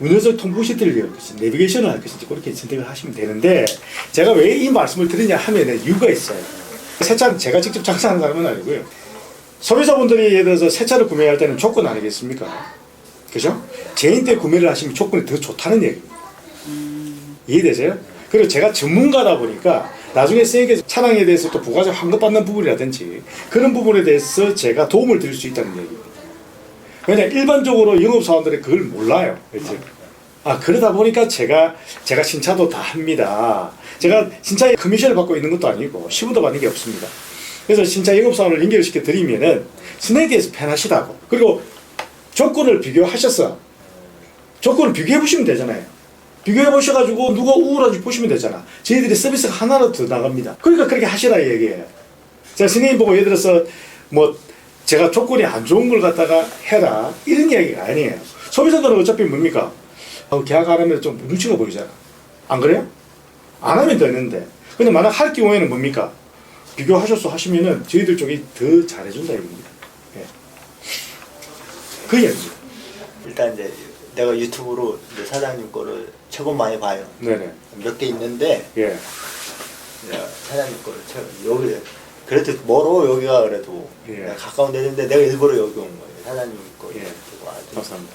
운전석 통보시트를 열 것인지 내비게이션을 할 것인지 그렇게 선택을 하시면 되는데 제가 왜 이 말씀을 드리냐 하면 이유가 있어요. 새 차는 제가 직접 장사하는 사람은 아니고요. 소비자분들이 예를 들어서 새 차를 구매할 때는 조건 아니겠습니까? 그죠? 개인 때 구매를 하시면 조건이 더 좋다는 얘기입니다. 이해되세요? 그리고 제가 전문가다 보니까 나중에 세계 차량에 대해서 또 부가세 환급 받는 부분이라든지 그런 부분에 대해서 제가 도움을 드릴 수 있다는 얘기입니다. 왜냐 일반적으로 영업사원들이 그걸 몰라요. 그렇죠? 아 그러다 보니까 제가 제가 신차도 다 합니다. 제가 신차에 커미션을 받고 있는 것도 아니고 시분도 받는 게 없습니다. 그래서 신차 영업사원을 연결시켜 드리면은 스네에 대해서 편하시다고 그리고 조건을 비교하셨어. 조건을 비교해 보시면 되잖아요. 비교해 보셔가지고 누가 우울한지 보시면 되잖아. 저희들이 서비스가 하나로 더 나갑니다. 그러니까 그렇게 하시라 이 얘기예요. 제가 선생님 보고 예를 들어서 뭐 제가 조건이 안 좋은 걸 갖다가 해라 이런 이야기가 아니에요. 소비자들은 어차피 뭡니까? 어, 계약 안 하면 좀 눈치가 보이잖아. 안 그래요? 안 하면 되는데. 근데 만약 할 경우에는 뭡니까? 비교하셔서 하시면은 저희들 쪽이 더 잘해준다 이겁니다. 예. 그 이야기죠. 일단 이제 내가 유튜브로 이제 사장님 거를 최고 많이 봐요. 네네. 몇 개 있는데 예. 사장님 거를 최고 여기 그래도 멀어 여기가 그래도 예. 가까운 데인데 내가 일부러 여기 온 거예요. 사장님 거 예. 감사합니다.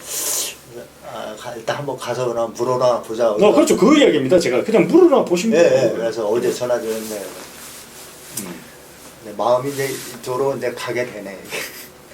아, 가- 일단 한번 가서 그나 물어나 보자. 어, 그렇죠. 그 이야기입니다. 제가 그냥 물어나 보시면 예, 돼요. 예. 그래서 어제 전화 드렸는데 음. 내 마음이 이제 이쪽으로 이제 가게 되네.